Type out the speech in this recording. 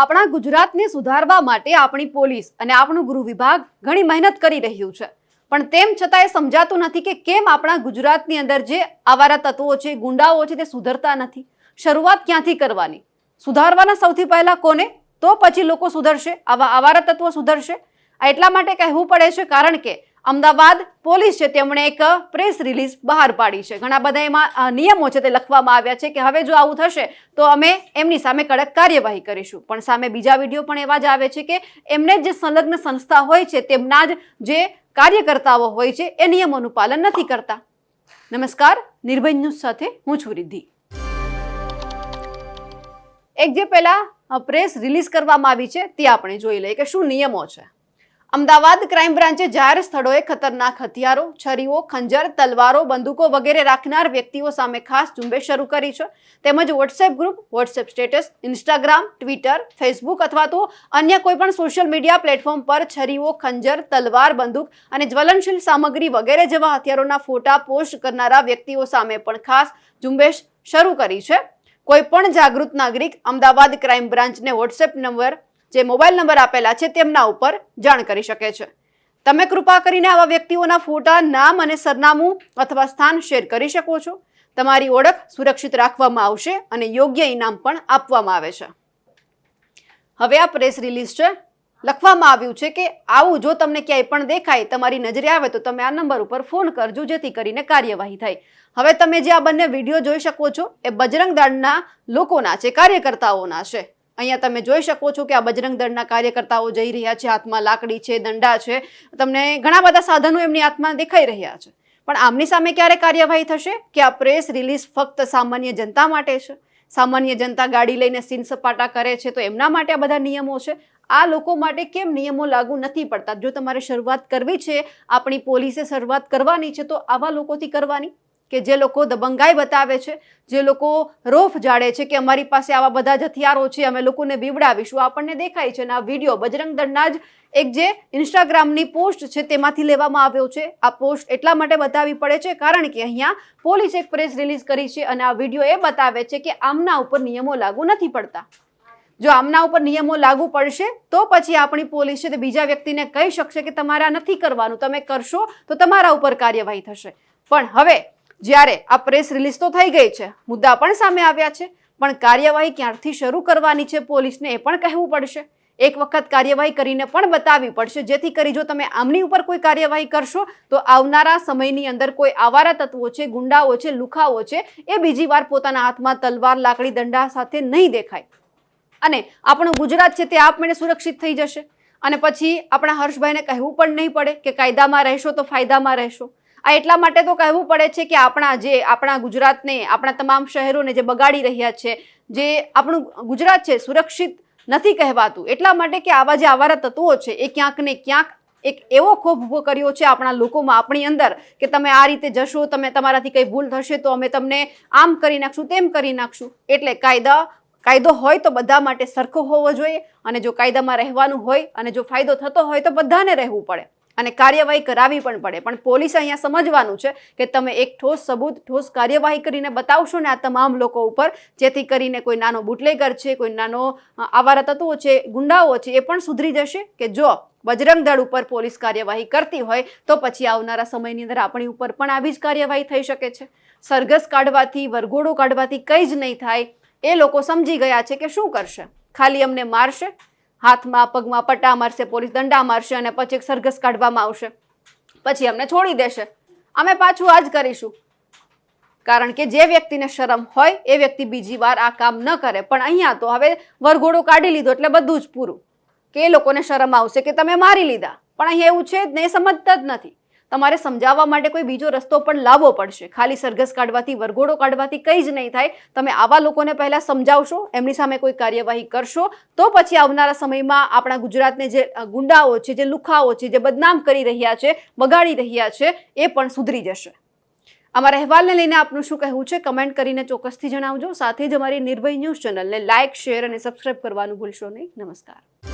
આપણા ગુજરાતને સુધારવા માટે આપણી પોલીસ અને આપણું ગૃહ વિભાગ ઘણી મહેનત કરી રહ્યું છે. પણ તેમ છતાં એ સમજાતું નથી કે કેમ આપણા ગુજરાતની અંદર જે આવારા તત્વો છે, ગુંડાઓ છે તે સુધરતા નથી. શરૂઆત ક્યાંથી કરવાની? સુધારવાના સૌથી પહેલા કોને? તો પછી લોકો સુધરશે. આવા આવારા તત્વો સુધરશે. આ એટલા માટે કહેવું પડે છે કારણ કે અમદાવાદ પોલીસ છે, તેમણે એક પ્રેસ રિલીઝ બહાર પાડી છે. ઘણા બધા એમાં નિયમો છે તે લખવામાં આવ્યા છે કે હવે જો આવું થશે, તો અમે એમની સામે કડક કાર્યવાહી કરીશું. પણ સામે બીજા વીડિયો પણ એવા જ આવે છે કે એમને જે સંલગ્ન સંસ્થા હોય છે, તેમના જ જે કાર્યકર્તાઓ હોય છે, એ નિયમોનું પાલન નથી કરતા. નમસ્કાર, નિર્ભય ન્યૂઝ સાથે હું છું રિદ્ધિ. એક જે પહેલા પ્રેસ રિલીઝ કરવામાં આવી છે, તે આપણે જોઈ લઈએ કે શું નિયમો છે. અમદાવાદ ક્રાઇમ બ્રાન્ચે જાહેર સ્થળોએ ખતરનાક હથિયારો, છરીઓ, ખંજર, તલવારો, બંદૂકો વગેરે રાખનાર વ્યક્તિઓ સામે ખાસ ઝુંબેશ શરૂ કરી છે. તેમજ WhatsApp group WhatsApp status Instagram Twitter Facebook અથવા તો અન્ય કોઈપણ સોશિયલ મીડિયા પ્લેટફોર્મ પર છરીઓ, ખંજર, તલવાર, બંદૂક અને જ્વલનશીલ સામગ્રી વગેરે જેવા હથિયારોના ફોટા પોસ્ટ કરનારા વ્યક્તિઓ સામે પણ ખાસ ઝુંબેશ શરૂ કરી છે. કોઈપણ જાગૃત નાગરિક અમદાવાદ ક્રાઇમ બ્રાન્ચને વોટ્સએપ નંબર જે મોબાઈલ નંબર આપેલા છે તેમના ઉપર જાણ કરી શકે છે. તમે કૃપા કરીને આવા વ્યક્તિઓના ફોટા, નામ અને સરનામું અથવા સ્થાન શેર કરી શકો છો. તમારી ઓળખ સુરક્ષિત રાખવામાં આવશે અને યોગ્ય ઇનામ પણ આપવામાં આવે છે. હવે આ પ્રેસ રિલીઝ છે. લખવામાં આવ્યું છે કે આવું જો તમને ક્યાંય પણ દેખાય, તમારી નજરે આવે તો તમે આ નંબર ઉપર ફોન કરજો, જેથી કરીને કાર્યવાહી થાય. હવે તમે જે આ બંને વીડિયો જોઈ શકો છો, એ બજરંગ દળના લોકોના છે, કાર્યકર્તાઓના છે. અહીંયા તમે જોઈ શકો છો કે આ બજરંગ દળના કાર્યકર્તાઓ જઈ રહ્યા છે, હાથમાં લાકડી છે, દંડા છે. તમને ઘણા બધા સાધનો એમની હાથમાં દેખાઈ રહ્યા છે. પણ આમની સામે ક્યારે કાર્યવાહી થશે? કે આ પ્રેસ રિલીઝ ફક્ત સામાન્ય જનતા માટે છે? સામાન્ય જનતા ગાડી લઈને સીન સપાટા કરે છે તો એમના માટે આ બધા નિયમો છે? આ લોકો માટે કેમ નિયમો લાગુ નથી પડતા? જો તમારે શરૂઆત કરવી છે, આપણી પોલીસે શરૂઆત કરવાની છે તો આવા લોકોથી કરવાની? કે જે લોકો દબંગાઈ બતાવે છે, જે લોકો રોફ જાડે છે કે અમારી પાસે આવા બધા જ હથિયારો છે, અમે લોકોને બીવડાવીશું. આપણને દેખાય છે અને આ વીડિયો બજરંગ દળના જ એક જે ઇન્સ્ટાગ્રામની પોસ્ટ છે તેમાંથી લેવામાં આવ્યો છે. આ પોસ્ટ એટલા માટે બતાવવી પડે છે કારણ કે અહીંયા પોલીસ એક પ્રેસ રિલીઝ કરી છે અને આ વીડિયો એ બતાવે છે કે આમના ઉપર નિયમો લાગુ નથી પડતા. જો આમના ઉપર નિયમો લાગુ પડશે, તો પછી આપણી પોલીસ છે તે બીજા વ્યક્તિને કહી શકશે કે તમારે નથી કરવાનું. તમે કરશો તો તમારા ઉપર કાર્યવાહી થશે. પણ હવે જ્યારે આ પ્રેસ રિલીઝ તો થઈ ગઈ છે, મુદ્દા પણ સામે આવ્યા છે, પણ કાર્યવાહી ક્યારથી શરૂ કરવાની છે પોલીસને એ પણ કહેવું પડશે. એક વખત કાર્યવાહી કરીને પણ બતાવવી પડશે, જેથી કરી જો તમે આમની ઉપર કોઈ કાર્યવાહી કરશો, તો આવનારા સમયની અંદર કોઈ આવારા તત્વો છે, ગુંડાઓ છે, લુખાઓ છે, એ બીજી વાર પોતાના હાથમાં તલવાર, લાકડી, દંડા સાથે નહીં દેખાય. અને આપણું ગુજરાત છે તે આપમેળે સુરક્ષિત થઈ જશે. અને પછી આપણા હર્ષભાઈને કહેવું પણ નહીં પડે કે કાયદામાં રહેશો તો ફાયદામાં રહેશો. આ એટલા માટે તો કહેવું પડે છે કે આપણા જે આપણા ગુજરાતને, આપણા તમામ શહેરોને જે બગાડી રહ્યા છે, જે આપણું ગુજરાત છે સુરક્ષિત નથી કહેવાતું. એટલા માટે કે આવા જે આવારા તત્વો છે એ ક્યાંક ને ક્યાંક એક એવો ખોફ ઊભો કર્યો છે આપણા લોકોમાં, આપણી અંદર, કે તમે આ રીતે જશો, તમે તમારાથી કંઈ ભૂલ થશે તો અમે તમને આમ કરી નાખશું, તેમ કરી નાખશું. એટલે કાયદા, કાયદો હોય તો બધા માટે સરખો હોવો જોઈએ અને જો કાયદામાં રહેવાનું હોય અને જો ફાયદો થતો હોય તો બધાને રહેવું પડે. અને કાર્યવાહી કરાવવી પણ પડે. પણ પોલીસે અહીંયા સમજવાનું છે કે તમે એક ઠોસ, સબૂત, ઠોસ કાર્યવાહી કરીને બતાવશો ને આ તમામ લોકો ઉપર, જેથી કરીને કોઈ નાનો બુટલેગર છે, કોઈ નાનો આવારા તત્વો છે, ગુંડાઓ છે, એ પણ સુધરી જશે કે જો બજરંગ દળ ઉપર પોલીસ કાર્યવાહી કરતી હોય, તો પછી આવનારા સમયની અંદર આપણી ઉપર પણ આવી જ કાર્યવાહી થઈ શકે છે. સરઘસ કાઢવાથી, વરઘોડો કાઢવાથી કંઈ જ નહીં થાય. એ લોકો સમજી ગયા છે કે શું કરશે? ખાલી અમને મારશે? હાથમાં પગમાં પટ્ટા મારશે, પોલીસ દંડા મારશે અને પછી એક સરઘસ કાઢવામાં આવશે. પછી અમને છોડી દેશે. અમે પાછું આ જ કરીશું. કારણ કે જે વ્યક્તિને શરમ હોય, એ વ્યક્તિ બીજી વાર આ કામ ન કરે. પણ અહીંયા તો હવે વરઘોડો કાઢી લીધો એટલે બધું જ પૂરું. કે એ લોકોને શરમ આવશે કે તમે મારી લીધા. પણ અહીંયા એવું છે જ ને સમજતા જ નથી. તમારે સમજાવવા માટે કોઈ બીજો રસ્તો પણ લાવવો પડશે. ખાલી સરઘસ કાઢવાથી, વરઘોડો કાઢવાથી કંઈ જ નહીં થાય. તમે આવા લોકોને પહેલાં સમજાવશો, એમની સામે કોઈ કાર્યવાહી કરશો, તો પછી આવનારા સમયમાં આપણા ગુજરાતને જે ગુંડાઓ છે, જે લુખાઓ છે, જે બદનામ કરી રહ્યા છે, બગાડી રહ્યા છે, એ પણ સુધરી જશે. અમારા અહેવાલને લઈને આપનું શું કહેવું છે? કમેન્ટ કરીને ચોક્કસથી જણાવજો. સાથે જ અમારી નિર્ભય ન્યૂઝ ચેનલને લાઇક શેર અને સબસ્ક્રાઇબ કરવાનું ભૂલશો નહીં. નમસ્કાર.